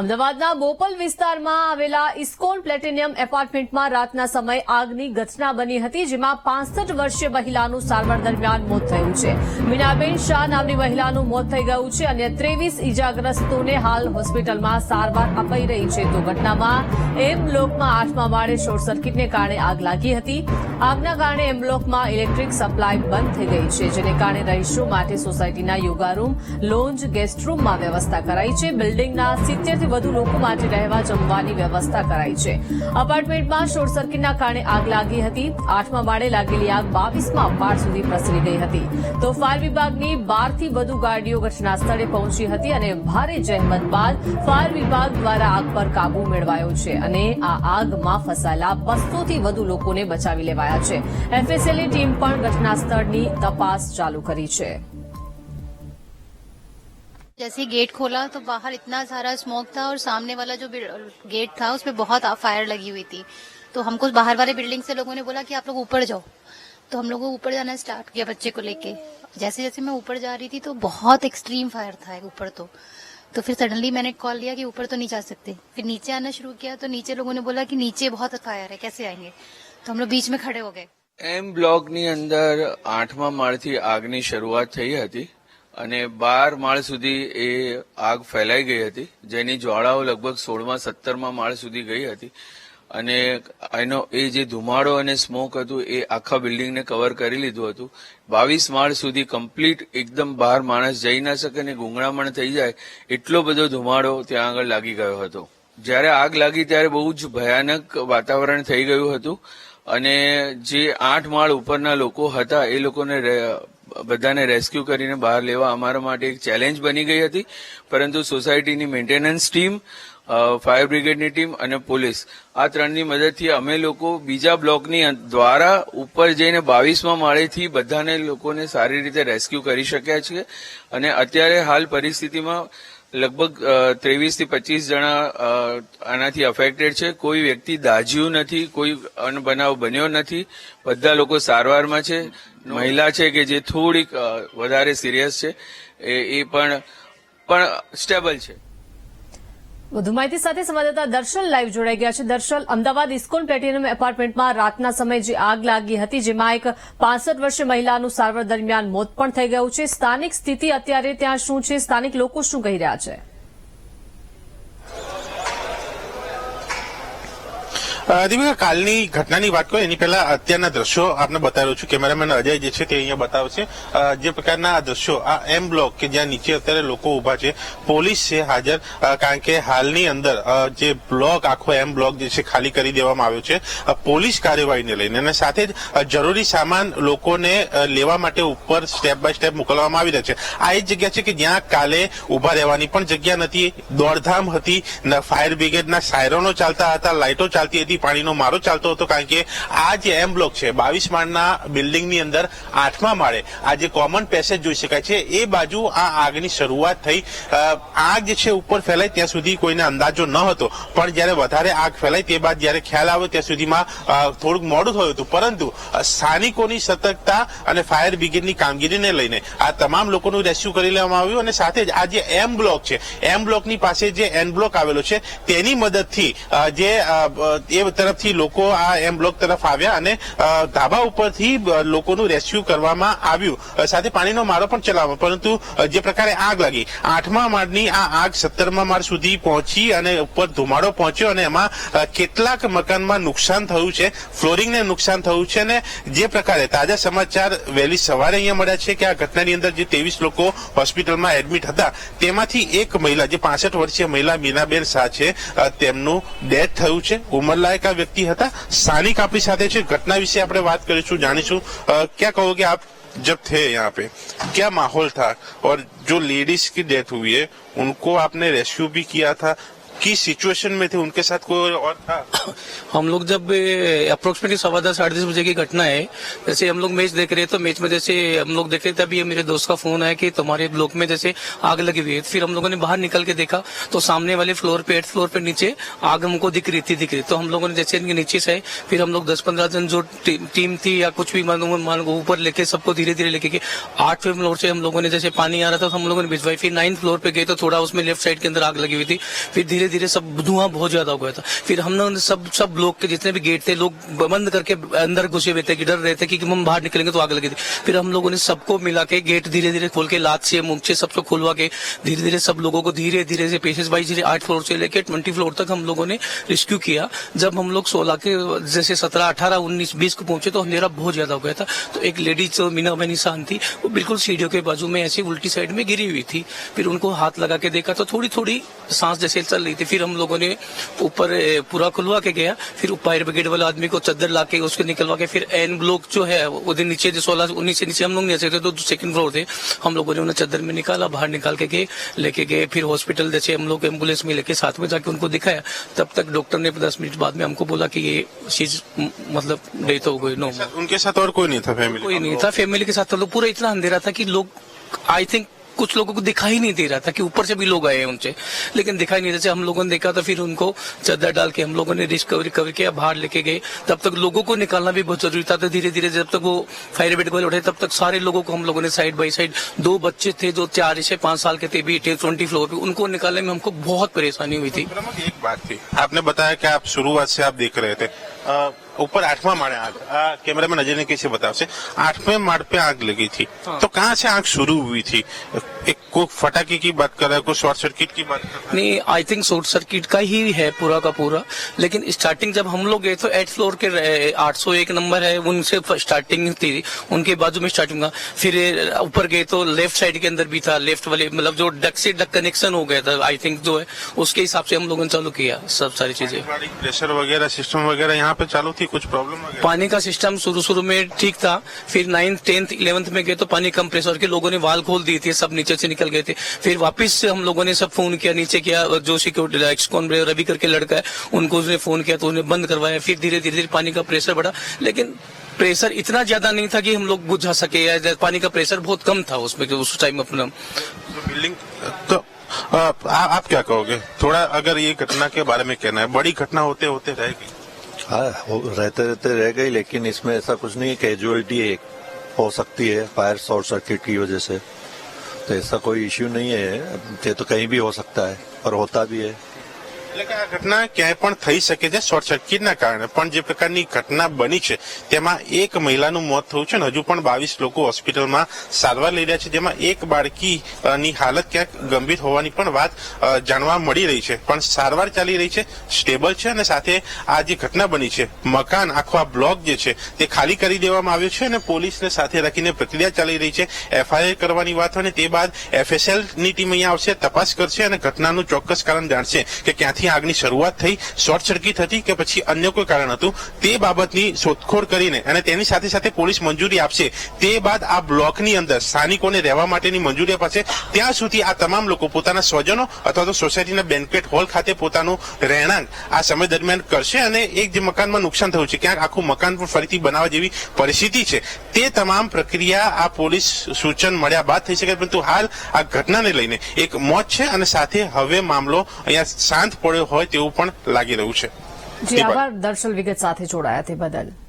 અમદાવાદના બોપલ વિસ્તારમાં આવેલા ઇસ્કોન પ્લેટિનિયમ એપાર્ટમેન્ટમાં રાતના સમયે આગની ઘટના બની હતી, જેમાં પાંસઠ વર્ષીય મહિલાનું સારવાર દરમિયાન મોત થયું છે. મીનાબેન શાહ નામની મહિલાનું મોત થઈ ગયું છે અને ત્રેવીસ ઇજાગ્રસ્તોને હાલ હોસ્પિટલમાં સારવાર અપાઈ રહી છે. તો ઘટનામાં એમ બ્લોકમાં આઠમા માળે શોર્ટ સર્કિટને કારણે આગ લાગી હતી. આગના કારણે એમ બ્લોકમાં ઇલેક્ટ્રિક સપ્લાય બંધ થઈ ગઈ છે, જેને કારણે રહીશો માટે સોસાયટીના યોગા રૂમ, લોન્જ, ગેસ્ટ રૂમમાં વ્યવસ્થા કરાઈ છે. બિલ્ડિંગના સિત્તેરથી વધુ લોકો માટે રહેવા જમવાની વ્યવસ્થા કરાઈ છે. અપાર્ટમેન્ટમાં શોર્ટ સર્કિટના કારણે આગ લાગી હતી. આઠમા માળે લાગેલી આગ બાવીસમાં માળ સુધી પ્રસરી ગઈ હતી. તો ફાયર વિભાગની બારથી વધુ ગાડીઓ ઘટના સ્થળે પહોંચી હતી અને ભારે જહેમત બાદ ફાયર વિભાગ દ્વારા આગ પર કાબુ મેળવાયો છે અને આ આગમાં ફસાયેલા બસોથી વધુ લોકોને બચાવી લેવાયા છે. એફએસએલની ટીમ પણ ઘટના સ્થળની તપાસ ચાલુ કરી છે. जैसे ही गेट खोला तो बाहर इतना सारा स्मोक था और सामने वाला जो बिल- गेट था उसमें बहुत फायर लगी हुई थी तो हमको बाहर वाले बिल्डिंग से लोगों ने बोला कि आप लोग ऊपर जाओ तो हम लोगों को ऊपर जाना स्टार्ट किया बच्चे को लेके जैसे जैसे मैं ऊपर जा रही थी तो बहुत एक्सट्रीम फायर था ऊपर तो तो फिर सडनली मैंने कॉल लिया कि ऊपर तो नहीं जा सकते फिर नीचे आना शुरू किया तो नीचे लोगों ने बोला कि नीचे बहुत फायर है कैसे आएंगे तो हम लोग बीच में खड़े हो गए એમ બ્લોકની અંદર આઠમા માળથી આગની શરૂઆત થઈ હતી અને બાર માળ સુધી એ આગ ફેલાઈ ગઈ હતી. જેની જ્વાળાઓ લગભગ સોળમા સત્તરમા માળ સુધી ગઈ હતી. અને એનો એ જે ધુમાડો અને સ્મોક હતું, એ આખા બિલ્ડિંગને કવર કરી લીધું હતું. બાવીસ માળ સુધી કમ્પ્લીટ એકદમ બહાર માણસ જઈ ના શકે ને ગુંગળામણ થઈ જાય, એટલો બધો ધુમાડો ત્યાં આગળ લાગી ગયો હતો. જ્યારે આગ લાગી ત્યારે બહુ જ ભયાનક વાતાવરણ થઈ ગયું હતું. અને જે આઠ માળ ઉપરના લોકો હતા, એ લોકોને બધાને રેસ્ક્યુ કરીને બહાર લેવા અમારા માટે એક ચેલેન્જ બની ગઈ હતી. પરંતુ સોસાયટીની મેન્ટેનન્સ ટીમ ફાયર બ્રિગેડની ટીમ અને પોલીસ આ ત્રણની મદદથી અમે લોકો બીજા બ્લોકની દ્વારા ઉપર જઈને બાવીસમાં માળેથી બધાને લોકોને સારી રીતે રેસ્ક્યુ કરી શક્યા છીએ. અને અત્યારે હાલ પરિસ્થિતિમાં લગભગ ત્રેવીસથી પચીસ જણા આનાથી અફેક્ટેડ છે. કોઈ વ્યક્તિ દાજ્યું નથી, કોઈ અનબનાવ બન્યો નથી. બધા લોકો સારવારમાં છે. મહિલા છે કે જે થોડીક વધારે સિરિયસ છે, એ પણ પણ સ્ટેબલ છે. વધુ માહિતી સાથે સંવાદદાતા દર્શન લાઈવ જોડાઈ ગયા છે. દર્શન, અમદાવાદ ઇસ્કોન પ્લેટિનિયમ એપાર્ટમેન્ટમાં રાતના સમયે જે આગ લાગી હતી, જેમાં એક પાસઠ વર્ષીય મહિલાનું સારવાર દરમિયાન મોત પણ થઈ ગયું છે. સ્થાનિક સ્થિતિ અત્યારે ત્યાં શું છે? સ્થાનિક લોકો શું કહી રહ્યા છે? દીપિકા, કાલની ઘટનાની વાત કરો, એની પહેલા અત્યારના દ્રશ્યો આપને બતાવ્યું છું. કેમેરામેન અજય જે છે તે અહીંયા બતાવશે જે પ્રકારના દ્રશ્યો, આ એમ બ્લોક કે જ્યાં નીચે અત્યારે લોકો ઊભા છે, પોલીસ છે હાજર. કારણ કે હાલની અંદર જે બ્લોક આખો એમ બ્લોક જે છે ખાલી કરી દેવામાં આવ્યો છે પોલીસ કાર્યવાહીને લઈને. અને સાથે જ જરૂરી સામાન લોકોને લેવા માટે ઉપર સ્ટેપ બાય સ્ટેપ મોકલવામાં આવી રહ્યા છે. આ એ જગ્યા છે કે જ્યાં કાલે ઊભા રહેવાની પણ જગ્યા નથી. દોડધામ હતી. ફાયર બ્રિગેડના સાયરનો ચાલતા હતા લાઇટો ચાલતી હતી. પાણીનો મારો ચાલતો હતો કારણ કે આ જે એમ બ્લોક છે બાવીસ માળના બિલ્ડિંગની અંદર આઠમા માળે આ જે કોમન પેસેજ જોઈ શકાય છે એ બાજુ આ આગની શરૂઆત થઈ. આગ છે ઉપર ફેલાય ત્યાં સુધી કોઈને અંદાજો ન હતો પણ જ્યારે વધારે આગ ફેલાય તે બાદ જ્યારે ખ્યાલ આવ્યો ત્યાં સુધીમાં થોડુંક મોડું થયું હતું. પરંતુ સ્થાનિકોની સતર્કતા અને ફાયર બ્રિગેડની કામગીરીને લઈને આ તમામ લોકોનું રેસ્ક્યુ કરી લેવામાં આવ્યું અને સાથે જ આ જે એમ બ્લોક છે એમ બ્લોકની પાસે જે એન બ્લોક આવેલો છે તેની મદદથી જે અ, એ તરફથી લોકો આ એમ બ્લોક તરફ આવ્યા અને ધાબા ઉપરથી લોકોનું રેસ્ક્યુ કરવામાં આવ્યું. સાથે પાણીનો મારો પણ ચલાવ્યો પરંતુ જે પ્રકારે આગ લાગી. આઠમા માળની આ આગ સત્તરમા માળ સુધી પહોંચી અને ઉપર ધુમાડો પહોંચ્યો અને એમાં કેટલાક મકાનમાં નુકસાન થયું છે, ફ્લોરિંગને નુકસાન થયું છે અને જે પ્રકારે તાજા સમાચાર વહેલી સવારે અહીંયા મળ્યા છે કે આ ઘટનાની અંદર જે ત્રેવીસ લોકો હોસ્પિટલમાં એડમિટ હતા, તેમાંથી એક મહિલા, જે પાસઠ વર્ષીય મહિલા મીનાબેન શાહ છે તેમનું ડેથ થયું છે. ઉંમરલાયક આ વ્યક્તિ હતા સ્થાનિક આપણી સાથે છે ઘટના વિશે આપણે વાત કરીશું જાણીશું અ, ક્યાં કહોગે આપ जब थे यहाँ पे क्या माहौल था और जो लेडीज की डेथ हुई है उनको आपने रेस्क्यू भी किया था किस सिचुएशन में थे? उनके साथ कोई और था? हम लोग जब अप्रोक्सीमेटली सवा दस, साढ़े दस बजे की घटना है, जैसे हम लोग मैच देख रहे तो मैच में जैसे हम लोग देख रहे थे, अभी मेरे दोस्त का फ़ोन आया कि तुम्हारे ब्लॉक में जैसे आग लगी हुई है। फिर हम लोगों ने बाहर निकल के देखा तो सामने वाले फ्लोर पे एट फ्लोर पे नीचे आग हमको दिख रही थी, दिख रही तो हम लोगों ने जैसे इनके नीचे से, फिर हम लोग दस पंद्रह जन जो टीम थी या कुछ भी, मान लो ऊपर लेके सबको धीरे धीरे लेके आठवें फ्लोर से हम लोगों ने जैसे पानी आ रहा था तो हम लोगों ने भिजवाई। फिर नाइन्थ फ्लोर पे गए तो थोड़ा उसमें लेफ़्ट साइड के अंदर आग लगी हुई थी। फिर धीरे धीरे धीरे सब धुआँ बहुत ज़्यादा हो गया था। फिर हम लोगों सब सब लोग के जितने भी गेट थे, लोग बंद करके अंदर घुसे हुए थे कि डर रहे थे कि हम बाहर निकलेंगे तो आग लगी थी। फिर हम लोगों ने सबको मिला के गेट धीरे धीरे खोल के, लात से, मुँह से सबको खुलवा के धीरे धीरे सब लोगों को धीरे धीरे से पेशेंस वाइज धीरे आठ फ्लोर से लेके ट्वेंटी फ्लोर तक हम लोगों ने रेस्क्यू किया। जब हम लोग सोलह के, जैसे सत्रह, अठारह, उन्नीस, बीस को पहुँचे तो अंधेरा बहुत ज़्यादा हो गया था। तो एक लेडीज़ मीना बहनी शान थी, वो बिल्कुल सीढ़ियों के बाजू में ऐसी उल्टी साइड में गिरी हुई थी। फिर उनको हाथ लगा के देखा तो थोड़ी थोड़ी सांस जैसे चल थी फिर हम लोगों ने ऊपर पूरा खुलवा के गया फिर फायर ब्रिगेड वाले आदमी को चद्दर ला के उसको निकलवा के फिर एन ब्लॉक जो है वो दिन नीचे जो सोलह उन्नीस से नीचे हम लोग नहीं आ सकते तो सेकंड फ्लोर थे। हम लोगों ने उन्हें चद्दर में निकाला बाहर निकाल के गए लेके गए फिर हॉस्पिटल जैसे हम लोग एंबुलेंस में लेके साथ में जाके उनको दिखाया। तब तक डॉक्टर ने दस मिनट बाद में हमको बोला कि ये चीज़ मतलब डेथ हो गई नो उनके साथ और कोई नहीं था फैमिली कोई नहीं था फैमिली के साथ तो लोग पूरा इतना अंधेरा था कि लोग आई थिंक कुछ लोगों को दिखाई नहीं दे रहा था कि ऊपर से भी लोग आए उनसे। लेकिन दिखाई नहीं जैसे हम लोगों ने देखा तो फिर उनको चादर डाल के हम लोगों ने रिकवरी कवर किया, बाहर लेके गए। तब तक लोगों को निकालना भी बहुत ज़रूरी था। तो धीरे धीरे जब तक वो फायर ब्रिगेड वाले उठे, तब तक सारे लोगों को हम लोगों ने साइड बाई साइड दो बच्चे थे जो चार से पाँच साल के थे भी थे ट्वेंटी फ्लोर पे, उनको निकालने में हमको बहुत परेशानी हुई थी। एक बात थी। आपने बताया कि आप शुरुआत से आप देख रहे थे। ऊपर आठवां माड़े आग कैमरा में नज़र ने कैसे बताया से? आठवें माड़ पे आग लगी थी। तो कहाँ से आग शुरू हुई थी? एक कोई फटाके की बात कर रहा है कोई शॉर्ट सर्किट की बात कर रहा है? नहीं आई थिंक शॉर्ट सर्किट का ही है पूरा का पूरा। लेकिन स्टार्टिंग जब हम लोग गए तो एट फ्लोर के आठ सौ एक नंबर है उनसे स्टार्टिंग थी। उनके बाजू में स्टार्टिंग का फिर ऊपर गए तो लेफ़्ट साइड के अंदर भी था। लेफ़्ट वाले मतलब जो डक से डक कनेक्शन हो गया था आई थिंक जो है उसके हिसाब से हम लोगों ने चालू किया सब सारी चीज़ें। प्रेशर वगैरह सिस्टम वगैरह यहाँ पे चालू थी? कुछ प्रॉब्लम पानी का सिस्टम शुरू शुरू में ठीक था फिर नाइन्थ टेंथ इलेवेंथ में गए तो पानी कम प्रेशर के लोगों ने वाल खोल दिए थे सब नीचे से निकल गए थे। फिर वापस से हम लोगों ने सब फ़ोन किया नीचे किया जो सिक्योरिटी एक्सकॉन रवि करके लड़का है उनको उसने फ़ोन किया तो उन्हें बंद करवाया फिर धीरे धीरे धीरे पानी का प्रेशर बढ़ा। लेकिन प्रेशर इतना ज़्यादा नहीं था कि हम लोग बुझा सके या पानी का प्रेशर बहुत कम था उसमें उस टाइम अपना। बिल्डिंग तो आ, आ, आप क्या कहोगे? थोड़ा अगर ये घटना के बारे में कहना है बड़ी घटना होते होते रह गई हाँ रहते रहते रह गई, लेकिन इसमें ऐसा कुछ नहीं है कैजुअलिटी एक हो सकती है फायर शॉर्ट सर्किट की वजह से। तो ऐसा कोई इश्यू नहीं है, ये तो कहीं भी हो सकता है, और होता भी है। એટલે કે આ ઘટના ક્યાંય પણ થઈ શકે છે, શોર્ટ સર્કિટના કારણે. પણ જે પ્રકારની ઘટના બની છે, તેમાં એક મહિલાનું મોત થયું છે અને હજુ પણ બાવીસ લોકો હોસ્પિટલમાં સારવાર લઈ રહ્યા છે. જેમાં એક બાળકીની હાલત ક્યાંક ગંભીર હોવાની પણ વાત જાણવા મળી રહી છે. પણ સારવાર ચાલી રહી છે, સ્ટેબલ છે અને સાથે આ જે ઘટના બની છે, મકાન, આખો આ બ્લોક જે છે, તે ખાલી કરી દેવામાં આવ્યો છે અને પોલીસને સાથે રાખીને પ્રક્રિયા ચાલી રહી છે, એફઆઈઆર કરવાની વાત હોય ને તે બાદ એફએસએલની ટીમ અહીંયા આવશે, તપાસ કરશે અને ઘટનાનું ચોક્કસ કારણ જાણશે કે ક્યાંથી આગની શરૂઆત થઈ, શોર્ટ સર્કિટ હતી કે પછી અન્ય કોઈ કારણ હતું, તે બાબતની શોધખોળ કરીને અને તેની સાથે સાથે પોલીસ મંજૂરી આપશે. તે બાદ આ બ્લોકની અંદર સ્થાનિકોને રહેવા માટેની મંજૂરી અપાશે ત્યાં સુધી આ તમામ લોકો પોતાના સ્વજનો અથવા તો સોસાયટીના બેન્કેટ હોલ ખાતે પોતાનું રહેણાંક આ સમય દરમિયાન કરશે અને એક જે મકાનમાં નુકસાન થયું છે, ક્યાંક આખું મકાન પણ ફરીથી બનાવવા જેવી પરિસ્થિતિ છે. તે તમામ પ્રક્રિયા આ પોલીસ સૂચન મળ્યા બાદ થઈ શકે, પરંતુ હાલ આ ઘટનાને લઈને એક મોત છે અને સાથે હવે મામલો અહીંયા શાંત પડ્યો હોય તેવું પણ લાગી રહ્યું છે. જી આભાર. દર્શલ વિગત સાથે જોડાયા તે બદલ.